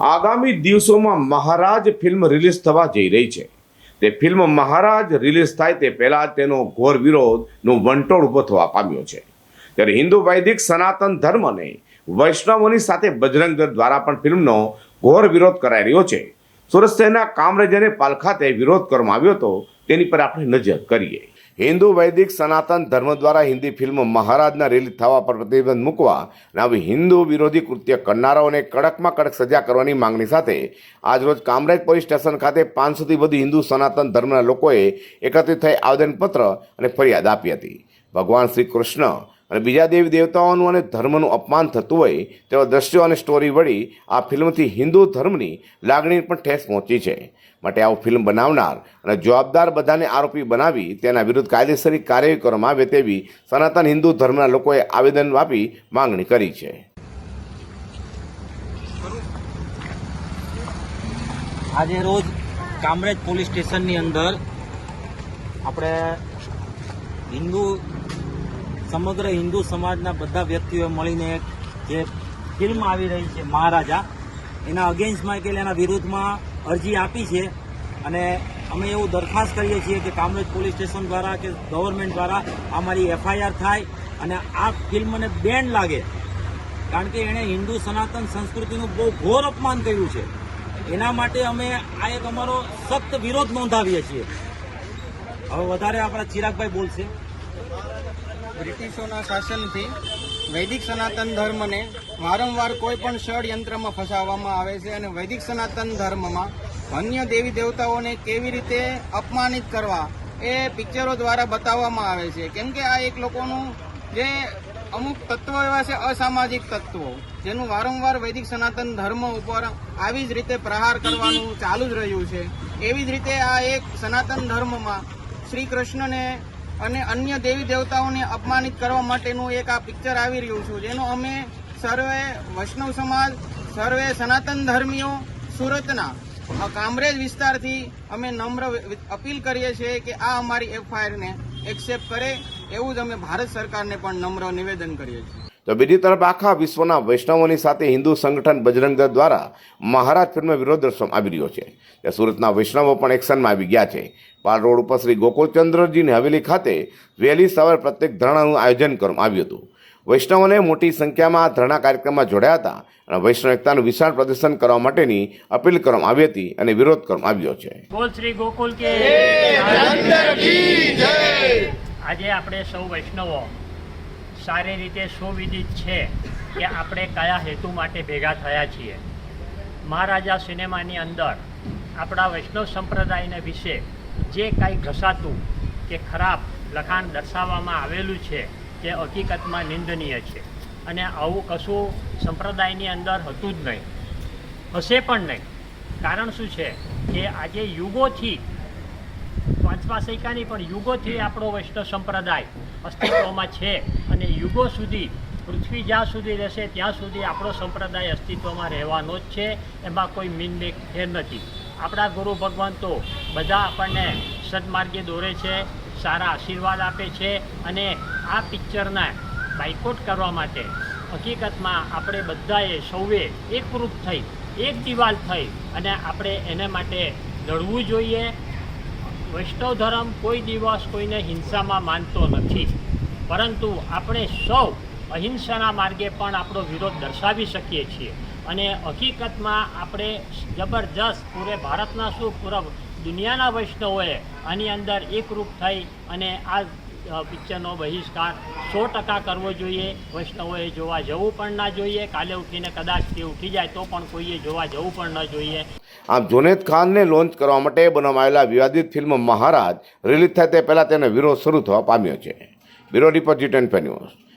આગામી દિવસોમાં મહારાજ film release થવા જઈ રહી છે. તે ફિલ્મ મહારાજ રિલીઝ થાય તે પહેલાં તેનો ઘોર વિરોધનો વંટોળ ઊભો થવા પામ્યો છે. ત્યારે હિન્દુ વૈદિક સનાતન ધર્મને વૈષ્ણવોની સાથે બજરંગ દળ દ્વારા પણ ફિલ્મનો ઘોર વિરોધ કરાઈ રહ્યો છે. સુરત શહેરના કામરેજ અને પાલ ખાતે વિરોધ કરવામાં આવ્યો હતો. તેની પર આપણે નજર કરીએ. હિન્દુ વૈદિક સનાતન ધર્મ દ્વારા હિન્દી ફિલ્મ મહારાજના રિલીઝ થવા પર પ્રતિબંધ મૂકવા અને હિન્દુ વિરોધી કૃત્ય કરનારાઓને કડકમાં કડક સજા કરવાની માંગણી સાથે આજરોજ કામરેજ પોલીસ સ્ટેશન ખાતે પાંચસોથી વધુ હિન્દુ સનાતન ધર્મના લોકોએ એકત્રિત થઈ આવેદનપત્ર અને ફરિયાદ આપી હતી. ભગવાન શ્રી કૃષ્ણ અને બીજા દેવી દેવતાઓનું અને ધર્મનું અપમાન થતું હોય તેવા દ્રશ્યો અને સ્ટોરી વળી આ ફિલ્મથી હિન્દુ ધર્મની લાગણી પણ ઠેસ પહોંચી છે. માટે આવું ફિલ્મ બનાવનાર અને જવાબદાર બધાને આરોપી બનાવી તેના વિરુદ્ધ કાયદેસરી કાર્યવાહી કરવામાં આવે તેવી સનાતન હિન્દુ ધર્મના લોકોએ આવેદન આપી માંગણી કરી છે. આજે રોજ કામરેજ પોલીસ સ્ટેશનની અંદર આપણે હિન્દુ સમગ્ર હિન્દુ સમાજના બધા વ્યક્તિઓએ મળીને એક જે ફિલ્મ આવી રહી છે, મહારાજા, એના અગેન્સ્ટમાં કે એના વિરુદ્ધમાં અરજી આપી છે અને અમે એવું દરખાસ્ત કરીએ છીએ કે કામરેજ પોલીસ સ્ટેશન દ્વારા કે ગવર્મેન્ટ દ્વારા અમારી એફઆઈઆર થાય અને આ ફિલ્મને બેન લાગે. કારણ કે એણે હિન્દુ સનાતન સંસ્કૃતિનું બહુ ઘોર અપમાન કર્યું છે. એના માટે અમે આ એક અમારો સખ્ત વિરોધ નોંધાવીએ છીએ. હવે વધારે આપણા ચિરાગભાઈ બોલશે. બ્રિટિશોના શાસનથી વૈદિક સનાતન ધર્મને વારંવાર કોઈ પણ ષડયંત્રમાં ફસાવવામાં આવે છે અને વૈદિક સનાતન ધર્મમાં અન્ય દેવી દેવતાઓને કેવી રીતે અપમાનિત કરવા એ પિક્ચરો દ્વારા બતાવવામાં આવે છે. કેમ કે આ એક લોકોનું જે અમુક તત્વો એવા છે, અસામાજિક તત્વો, જેનું વારંવાર વૈદિક સનાતન ધર્મ ઉપર આવી જ રીતે પ્રહાર કરવાનું ચાલુ જ રહ્યું છે. એવી જ રીતે આ એક સનાતન ધર્મમાં શ્રી કૃષ્ણને અને અન્ય દેવી દેવતાઓને અપમાનિત કરવા માટેનું એક આ પિક્ચર આવી રહ્યું છે. જેનો અમે સર્વે વૈષ્ણવ સમાજ, સર્વે સનાતન ધર્મીઓ સુરતના કામરેજ વિસ્તારથી અમે નમ્ર અપીલ કરીએ છીએ કે આ અમારી એફઆઈઆરને એક્સેપ્ટ કરે. એવું જ અમે ભારત સરકારને પણ નમ્ર નિવેદન કરીએ છીએ. તો બીજી તરફ આખા વિશ્વના વૈષ્ણવોની સાથે હિન્દુ સંગઠન બજરંગ દળ દ્વારા મહારાજ ફિલ્મ વિરોધ દર્શવામાં આવી રહ્યો છે. તે સુરતના વૈષ્ણવો પણ એક્શનમાં આવી ગયા છે. પાલ રોડ ઉપર શ્રી ગોકુળચંદ્રજીની હવેલી ખાતે વહેલી સવારે પ્રત્યેક ધરણાનું આયોજન કરવામાં આવ્યું હતું. વૈષ્ણવોને મોટી સંખ્યામાં આ ધરણા કાર્યક્રમમાં જોડાયા હતા અને વૈષ્ણવ એકતાનું વિશાળ પ્રદર્શન કરવા માટેની અપીલ કરવામાં આવી હતી અને વિરોધ કરવામાં આવ્યો છે. બોલ શ્રી ગોકુલ કે આજે આપણે સૌ વૈષ્ણવો સારી રીતે સુવિદિત છે કે આપણે કયા હેતુ માટે ભેગા થયા છીએ. મહારાજા સિનેમાની અંદર આપણા વૈષ્ણવ સંપ્રદાયને વિશે જે કાંઈ ઘસાતું કે ખરાબ લખાણ દર્શાવવામાં આવેલું છે તે હકીકતમાં નિંદનીય છે અને આવું કશું સંપ્રદાયની અંદર હતું જ નહીં. હશે પણ નહીં. કારણ શું છે કે આજે યુગોથી પાંચમા સૈકાની પણ યુગોથી આપણો વૈષ્ણવ સંપ્રદાય અસ્તિત્વમાં છે અને યુગો સુધી, પૃથ્વી જ્યાં સુધી રહેશે, ત્યાં સુધી આપણો સંપ્રદાય અસ્તિત્વમાં રહેવાનો જ છે. એમાં કોઈ મીનમેક ફેર નથી. આપણા ગુરુ ભગવંતો બધા આપણને સદમાર્ગે દોરે છે, સારા આશીર્વાદ આપે છે અને આ પિક્ચરને બાયકોટ કરવા માટે હકીકતમાં આપણે બધાએ સૌએ એકરૂપ થઈ, એક દિવાલ થઈ અને આપણે એને માટે લડવું જોઈએ. વૈષ્ણવ ધર્મ કોઈ દિવસ કોઈને હિંસામાં માનતો નથી. પરંતુ આપણે સૌ અહિંસાના માર્ગે પણ આપણો વિરોધ દર્શાવી શકીએ છીએ. અને હકીકતમાં આપણે જબરજસ્ત પૂરે ભારતના શું પૂરા દુનિયાના વૈષ્ણવોએ આની અંદર એકરૂપ થઈ અને આ પિક્ચરનો બહિષ્કાર સો ટકા કરવો જોઈએ. વૈષ્ણવોએ જોવા જવું પણ ના જોઈએ. કાલે ઉઠીને કદાચ તે ઉઠી જાય તો પણ કોઈએ જોવા જવું પણ ન જોઈએ. આમ જુનેદ ખાનને લોન્ચ કરવા માટે બનાવવામાં આવેલા વિવાદિત ફિલ્મ મહારાજ રિલીઝ થાય તે પહેલાં તેનો વિરોધ શરૂ થવા પામ્યો છે. Bureau report G ten news.